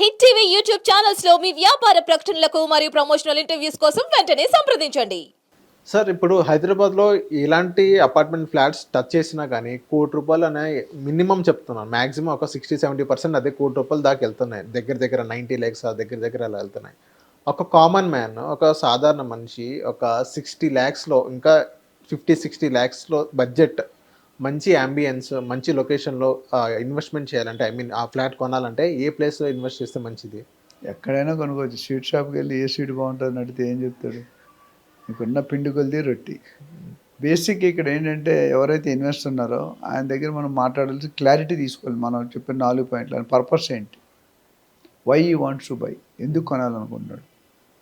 Hit TV YouTube ఛానల్స్లో మీ వ్యాపార ప్రకటనలకు మరియు ప్రమోషనల్ ఇంటర్వ్యూస్ కోసం వెంటనే సంప్రదించండి. సార్ ఇప్పుడు హైదరాబాద్లో ఇలాంటి అపార్ట్మెంట్ ఫ్లాట్స్ టచ్ చేసినా కానీ కోటి రూపాయలు అనే మినిమం చెప్తున్నాను మాక్సిమం ఒక సిక్స్టీ సెవెంటీ పర్సెంట్ అదే కోటి రూపాయలు దాకా వెళ్తున్నాయి. దగ్గర దగ్గర నైంటీ ల్యాక్స్ దగ్గర దగ్గర అలా వెళ్తున్నాయి. ఒక కామన్ మ్యాన్ ఒక సాధారణ మనిషి ఒక సిక్స్టీ ల్యాక్స్లో ఇంకా ఫిఫ్టీ సిక్స్టీ ల్యాక్స్లో బడ్జెట్ మంచి అంబియన్స్ మంచి లొకేషన్లో ఇన్వెస్ట్మెంట్ చేయాలంటే ఐ మీన్ ఆ ఫ్లాట్ కొనాలంటే ఏ ప్లేస్లో ఇన్వెస్ట్ చేస్తే మంచిది? ఎక్కడైనా కొనుక్కోవచ్చు. స్వీట్ షాప్కి వెళ్ళి ఏ స్వీట్ బాగుంటుంది అడిగితే ఏం చెప్తాడు? నీకున్న పిండి కొలిది రొట్టి. బేసిక్ ఇక్కడ ఏంటంటే ఎవరైతే ఇన్వెస్ట్ ఉన్నారో ఆయన దగ్గర మనం మాట్లాడాల్సి క్లారిటీ తీసుకోవాలి. మనం చెప్పిన నాలుగు పాయింట్లు. పర్పస్ ఏంటి? Why you wants to buy ఎందుకు కొనాలనుకుంటున్నాడు?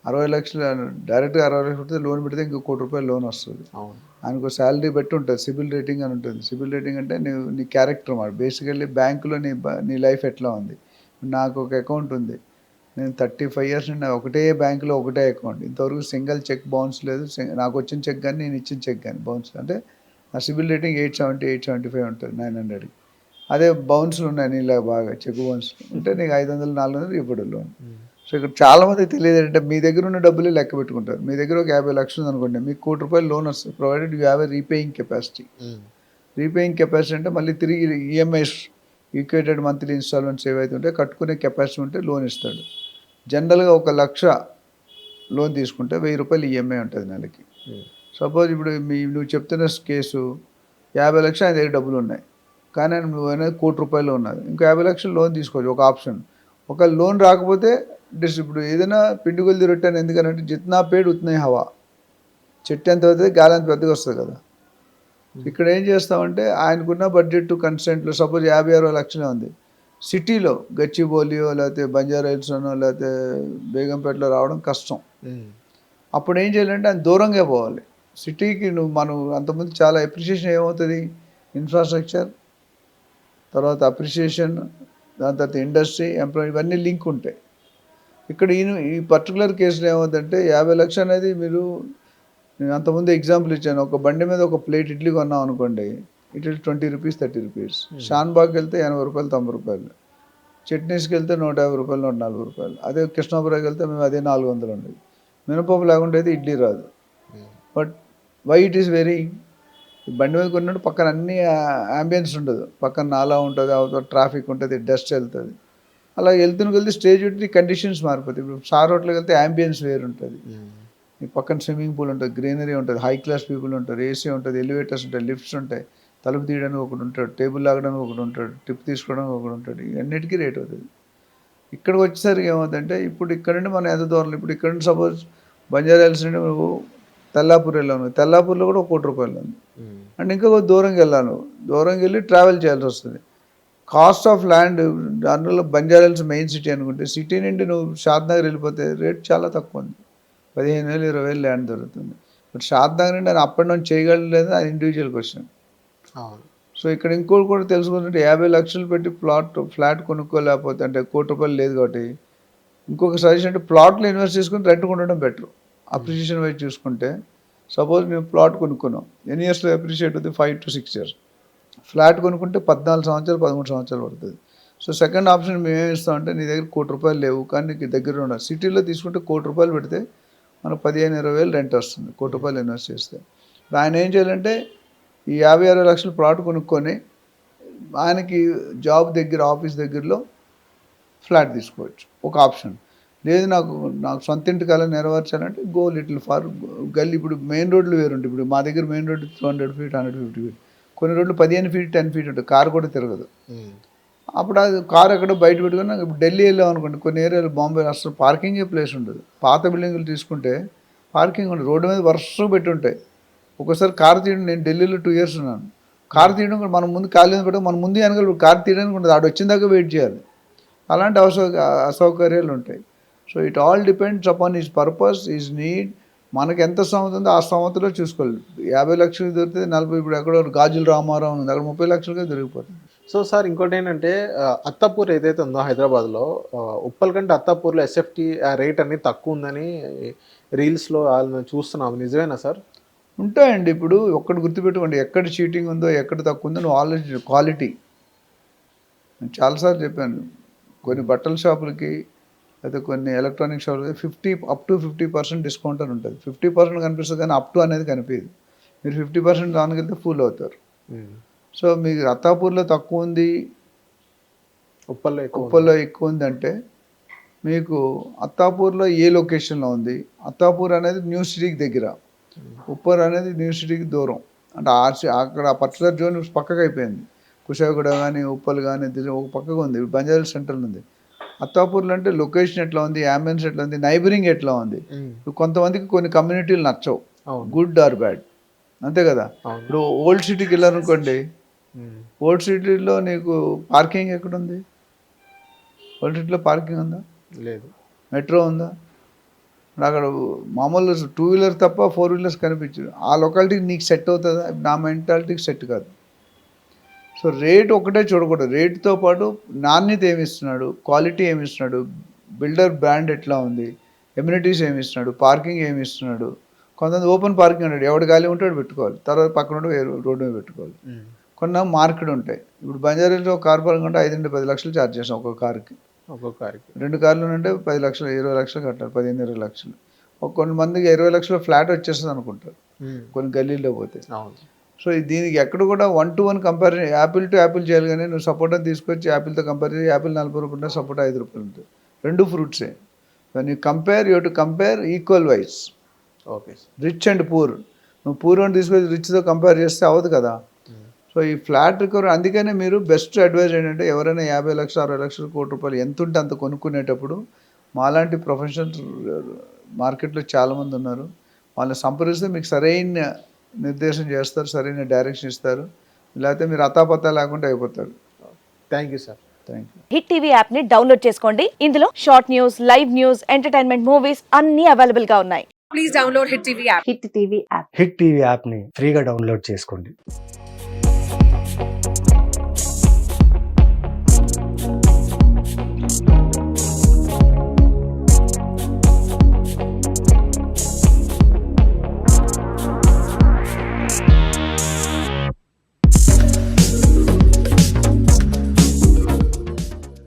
అరవై లక్షలు డైరెక్ట్గా అరవై లక్షలు పెడితే లోన్ పెడితే ఇంకో కోటి రూపాయలు లోన్ వస్తుంది. ఆయనకు శాలరీ బట్టి ఉంటుంది సిబిల్ రేటింగ్ అని ఉంటుంది. సిబిల్ రేటింగ్ అంటే నీ నీ క్యారెక్టర్ మాట బేసికల్లీ బ్యాంకులో నీ బ- నీ లైఫ్ ఎట్లా ఉంది? నాకు ఒక అకౌంట్ ఉంది. నేను థర్టీ ఫైవ్ ఇయర్స్ నుండి ఒకటే బ్యాంకులో ఒకటే అకౌంట్. ఇంతవరకు సింగిల్ చెక్ బౌన్స్ లేదు. నాకు వచ్చిన చెక్ కానీ నేను ఇచ్చిన చెక్ కానీ బౌన్స్. అంటే నా CIBIL rating eight seventy eight seventy five ఉంటుంది నైన్ హండ్రెడ్కి. అదే బౌన్స్లు ఉన్నాయి నీలా బాగా చెక్ బౌన్స్. ఉంటే నీకు ఐదు వందలు నాలుగు వందలు ఇప్పుడు లోన్. సో ఇక్కడ చాలా మంది తెలియదు అంటే మీ దగ్గర ఉన్న డబ్బులే లెక్క పెట్టుకుంటారు. మీ దగ్గర ఒక యాభై లక్షలు అనుకోండి మీకు కోటి రూపాయలు లోన్ వస్తుంది. Provided you have a repaying capacity repaying capacity అంటే మళ్ళీ తిరిగి ఈఎంఐస్ ఈక్వేటెడ్ మంత్లీ ఇన్స్టాల్మెంట్స్ ఏవైతే ఉంటే కట్టుకునే కెపాసిటీ ఉంటే లోన్ ఇస్తాడు. జనరల్గా ఒక లక్ష లోన్ తీసుకుంటే వెయ్యి రూపాయలు ఈఎంఐ ఉంటుంది నెలకి. సపోజ్ ఇప్పుడు మీ నువ్వు చెప్తున్న కేసు యాభై లక్షలు ఆయన దగ్గర డబ్బులు ఉన్నాయి. కానీ ఆయన నువ్వు అనేది కోటి రూపాయలు ఉన్నది ఇంకో యాభై లక్షలు లోన్ తీసుకోవచ్చు ఒక ఆప్షన్. ఒక లోన్ రాకపోతే డిస్ ఇప్పుడు ఏదైనా పిండి కొలిది రొట్టెని ఎందుకనంటే జిత్నా పేడ్ ఉత్నాయి హవా. చెట్టు ఎంత అవుతుంది గాలి అంత పెద్దగా వస్తుంది కదా. ఇక్కడ ఏం చేస్తామంటే ఆయనకున్న బడ్జెట్ కన్స్టెంట్లో సపోజ్ యాభై అరవై లక్షలే ఉంది. సిటీలో గచ్చిబౌలియో లేకపోతే బంజారా హిల్స్లోనో లేకపోతే బేగంపేటలో రావడం కష్టం. అప్పుడు ఏం చేయాలంటే ఆయన దూరంగా పోవాలి. సిటీకి నువ్వు మనం అంతకుముందు చాలా అప్రిషియేషన్ ఏమవుతుంది? ఇన్ఫ్రాస్ట్రక్చర్ తర్వాత అప్రిషియేషన్ దాని తర్వాత ఇండస్ట్రీ ఎంప్లాయ్ ఇవన్నీ లింక్ ఉంటాయి. ఇక్కడ ఈ ఈ పర్టికులర్ కేసులో ఏమవుతుందంటే యాభై లక్షలు అనేది మీరు నేను అంతకుముందు ఎగ్జాంపుల్ ఇచ్చాను. ఒక బండి మీద ఒక ప్లేట్ ఇడ్లీ కొన్నాం అనుకోండి it twenty rupees thirty rupees షాన్బాగ్కి వెళ్తే ఎనభై రూపాయలు తొంభై రూపాయలు. చట్నీస్కి వెళ్తే నూట యాభై రూపాయలు నూట నలభై రూపాయలు. అదే కృష్ణాపురాకి వెళ్తే మేము అదే నాలుగు వందలు ఉండేది మినపప్పు లేకుండా అయితే ఇడ్లీ రాదు. But why it is very బండి మీద కొన్నట్టు పక్కన అన్ని అంబియన్స్ ఉండదు. పక్కన నాలా ఉంటుంది ట్రాఫిక్ ఉంటుంది డస్ట్ వెళ్తుంది. అలా వెళ్తున్న వెళ్తే స్టేజ్ ఉంటే కండిషన్స్ మారిపోతాయి. ఇప్పుడు సార్ హోటల్కి వెళ్తే అంబియన్స్ వేరు ఉంటుంది. ఈ పక్కన స్విమ్మింగ్ పూల్ ఉంటుంది గ్రీనరీ ఉంటుంది హై క్లాస్ పీపుల్ ఉంటారు ఏసీ ఉంటుంది ఎలివేటర్స్ ఉంటాయి లిఫ్ట్స్ ఉంటాయి. తలుపు తీయడానికి ఒకటి ఉంటాడు టేబుల్ లాగడానికి ఒకటి ఉంటాడు టిప్ తీసుకోవడానికి ఒకటి ఉంటాడు. ఇవన్నిటికీ రేట్ అవుతుంది. ఇక్కడికి వచ్చేసరికి ఏమవుతుందంటే ఇప్పుడు ఇక్కడ నుండి మనం ఎంత దూరం ఇప్పుడు ఇక్కడ నుండి సపోజ్ బంజారా హిల్స్ నుండి నువ్వు తెల్లాపూర్ వెళ్ళాను తెల్లాపూర్లో కూడా ఒక కోటి రూపాయలు ఉంది. అండ్ ఇంకా దూరంకి వెళ్ళాను దూరంకి వెళ్ళి ట్రావెల్ చేయాల్సి వస్తుంది. కాస్ట్ ఆఫ్ ల్యాండ్ దానివల్ల బంజారా హిల్స్ మెయిన్ సిటీ అనుకుంటే సిటీ నుండి నువ్వు షాద్ నగర్ వెళ్ళిపోతే రేట్ చాలా తక్కువ ఉంది. పదిహేను వేలు ఇరవై వేలు ల్యాండ్ దొరుకుతుంది. బట్ షాద్ నగర్ నుండి ఆయన అప్ అండ్ డౌన్ చేయగలలేదు అది ఇండివిజువల్ క్వశ్చన్ సో ఇక్కడ ఇంకోటి కూడా తెలుసుకుంటే యాభై లక్షలు పెట్టి ప్లాట్ ఫ్లాట్ కొనుక్కోలేకపోతే అంటే కోటి రూపాయలు లేదు కాబట్టి ఇంకొక సజెషన్ అంటే ప్లాట్లో ఇన్వెస్ట్ చేసుకుని రెంట్ కొనడం బెటర్ అప్రిషియేషన్ వైజ్ చూసుకుంటే సపోజ్ మేము ప్లాట్ కొనుక్కున్నాం. ఎన్ని ఇయర్స్లో అప్రిషియేట్ అవుతుంది five to six years flat కొనుక్కుంటే పద్నాలుగు సంవత్సరాలు పదమూడు సంవత్సరాలు పడుతుంది. సో సెకండ్ ఆప్షన్ మేము ఏం ఇస్తామంటే నీ దగ్గర కోటి రూపాయలు లేవు కానీ నీకు దగ్గర ఉండాలి సిటీలో తీసుకుంటే కోటి రూపాయలు పెడితే మనకు పదిహేను ఇరవై వేలు రెంట్ వస్తుంది కోటి రూపాయలు ఇన్వెస్ట్ చేస్తే. ఇప్పుడు ఆయన ఏం చేయాలంటే ఈ యాభై అరవై లక్షలు ప్లాట్ కొనుక్కొని ఆయనకి జాబ్ దగ్గర ఆఫీస్ దగ్గరలో ఫ్లాట్ తీసుకోవచ్చు ఒక ఆప్షన్ లేదు నాకు నాకు సొంత ఇంటి కళ నెరవేర్చాలంటే గో లిటిల్ ఫార్ గల్లీ ఇప్పుడు మెయిన్ రోడ్లు వేరుంటాయి ఇప్పుడు మా దగ్గర main road two hundred feet hundred fifty feet కొన్ని రోడ్లు పదిహేను ఫీట్ టెన్ ఫీట్ ఉంటుంది కారు కూడా తిరగదు. అప్పుడు అది కారు ఎక్కడ బయట పెట్టుకుని ఇప్పుడు ఢిల్లీ వెళ్ళాం అనుకోండి కొన్ని ఏరియాలు బాంబే అసలు పార్కింగే ప్లేస్ ఉండదు. పాత బిల్డింగులు తీసుకుంటే పార్కింగ్ ఉండదు. రోడ్డు మీద వరుసగా పెట్టి ఉంటాయి. ఒకసారి కారు తీయడం నేను ఢిల్లీలో టూ ఇయర్స్ ఉన్నాను. కారు తీయడం కూడా మనం ముందు ఖాళీ పెట్టడం మన ముందు వెనకాల కారు తీయడానికి ఉండదు. ఆడు వచ్చిన దాకా వెయిట్ చేయాలి. అలాంటి అసౌ అసౌకర్యాలు ఉంటాయి. So it all depends upon is purpose is need మనకి ఎంత స్థమత ఉందో ఆ స్థమతలో చూసుకోవాలి. యాభై లక్షలు దొరికితే నలభై ఇప్పుడు ఎక్కడో గాజుల రామారావు ఉంది. అక్కడ ముప్పై లక్షలుగా దొరికిపోతుంది సో సార్ ఇంకోటి ఏంటంటే అత్తాపూర్ ఏదైతే ఉందో హైదరాబాద్లో ఉప్పల్ కంటే అత్తాపూర్లో ఎస్ఎఫ్టీ రేట్ అనేది తక్కువ ఉందని రీల్స్లో వాళ్ళని చూస్తున్నాం. నిజమేనా సార్? ఉంటాయండి. ఇప్పుడు ఒక్కటి గుర్తుపెట్టుకోండి. ఎక్కడ చీటింగ్ ఉందో ఎక్కడ తక్కువ ఉందో నువ్వు ఆలోచించు. క్వాలిటీ నేను చాలాసార్లు చెప్పాను. కొన్ని బట్టల షాపులకి అయితే కొన్ని electronic షాపులకి fifty up to fifty percent discount అని ఉంటుంది. ఫిఫ్టీ పర్సెంట్ కనిపిస్తుంది కానీ అప్ టు అనేది కనిపించదు మీరు ఫిఫ్టీ పర్సెంట్ దానికి వెళ్తే ఫుల్ అవుతారు. ఉమ్. సో మీకు అత్తాపూర్లో తక్కువ ఉంది ఉప్పల్లో ఎక్కువ ఉంది. ఉప్పల్లో ఎక్కువ ఉందంటే మీకు అత్తాపూర్లో ఏ లొకేషన్లో ఉంది? అత్తాపూర్ అనేది న్యూ సిటీకి దగ్గర. ఉప్పర్ అనేది న్యూ సిటీకి దూరం. అంటే ఆర్సి అక్కడ పర్టికులర్ జోన్ పక్కకు అయిపోయింది కుషాగూడ కానీ ఉప్పల్ కానీ ఒక పక్కగా ఉంది. బంజారా సెంటర్ ఉంది. అత్తాపూర్లో అంటే లొకేషన్ ఎట్లా ఉంది అంబియన్స్ ఎట్లా ఉంది నైబరింగ్ ఎట్లా ఉంది? కొంతమందికి కొన్ని కమ్యూనిటీలు నచ్చవు. గుడ్ ఆర్ బ్యాడ్ అంతే కదా? ఇప్పుడు ఓల్డ్ సిటీకి వెళ్ళారనుకోండి. ఓల్డ్ సిటీలో నీకు పార్కింగ్ ఎక్కడుంది? ఓల్డ్ సిటీలో పార్కింగ్ ఉందా? లేదు. మెట్రో ఉందా? అక్కడ మామూలు టూ వీలర్ తప్ప ఫోర్ వీలర్స్ కనిపించదు. ఆ లొకాలిటీకి నీకు సెట్ అవుతుందా? నా మెంటాలిటీకి సెట్ కాదు. సో రేట్ ఒకటే చూడకూడదు. రేటుతో పాటు నాణ్యత ఏమి ఇస్తున్నాడు క్వాలిటీ ఏమి ఇస్తున్నాడు బిల్డర్ బ్రాండ్ ఎట్లా ఉంది? ఎమ్యూనిటీస్ ఏమి ఇస్తున్నాడు పార్కింగ్ ఏమి ఇస్తున్నాడు కొంతమంది ఓపెన్ పార్కింగ్ ఉంటాడు ఎవడు గాలి ఉంటాడు పెట్టుకోవాలి. తర్వాత పక్కన ఉంటే రోడ్డు మీద పెట్టుకోవాలి. కొన్న మార్కెట్ ఉంటాయి. ఇప్పుడు బంజారాలో కార్ పార్కింగ్ అంటే ఐదు నుండి పది లక్షలు ఛార్జ్ చేస్తాం ఒక కార్కి. ఒక్కో కారుకి. రెండు కార్లు ఉంటే పది లక్షలు ఇరవై లక్షలు కట్టాలి. పదిహేను ఇరవై లక్షలు. ఒక కొన్ని మందికి ఇరవై లక్షల ఫ్లాట్ వచ్చేస్తుంది అనుకుంటారు. కొన్ని గల్లీల్లో పోతే. సో దీనికి ఎక్కడ కూడా one to one compare apple to apple చేయాలి కానీ నువ్వు సపోటా తీసుకొచ్చి యాపిల్తో కంపేర్ చేసి యాపిల్ నలభై రూపాయలు ఉంటే సపోటా ఐదు రూపాయలు ఉంటుంది. రెండు ఫ్రూట్సే కానీ compare you to compare equal wise okay rich and poor నువ్వు పూర్ అని తీసుకొచ్చి రిచ్తో కంపేర్ చేస్తే అవ్వదు కదా. ఉమ్. సో ఈ ఫ్లాట్ రికవరీ అందుకనే మీరు బెస్ట్ అడ్వైజ్ ఏంటంటే ఎవరైనా యాభై లక్షలు అరవై లక్షలు కోటి రూపాయలు ఎంత ఉంటే అంత కొనుక్కునేటప్పుడు మాలాంటి ప్రొఫెషనల్స్ మార్కెట్లో చాలామంది ఉన్నారు. వాళ్ళని సంప్రదిస్తే మీకు సరైన నిర్దేశం చేస్తారు సరైన డైరెక్షన్ ఇస్తారు. లేకపోతే మీరు అతాపతా లేకుండా అయిపోతారు. Thank you sir thank you hit TV యాప్ని డౌన్లోడ్ చేసుకోండి. ఇందులో short news live news entertainment movies అన్ని అవైలబుల్గా ఉన్నాయి. Please download Hit TV app. Hit TV app. Hit TV యాప్ని ఫ్రీగా డౌన్లోడ్ చేసుకోండి.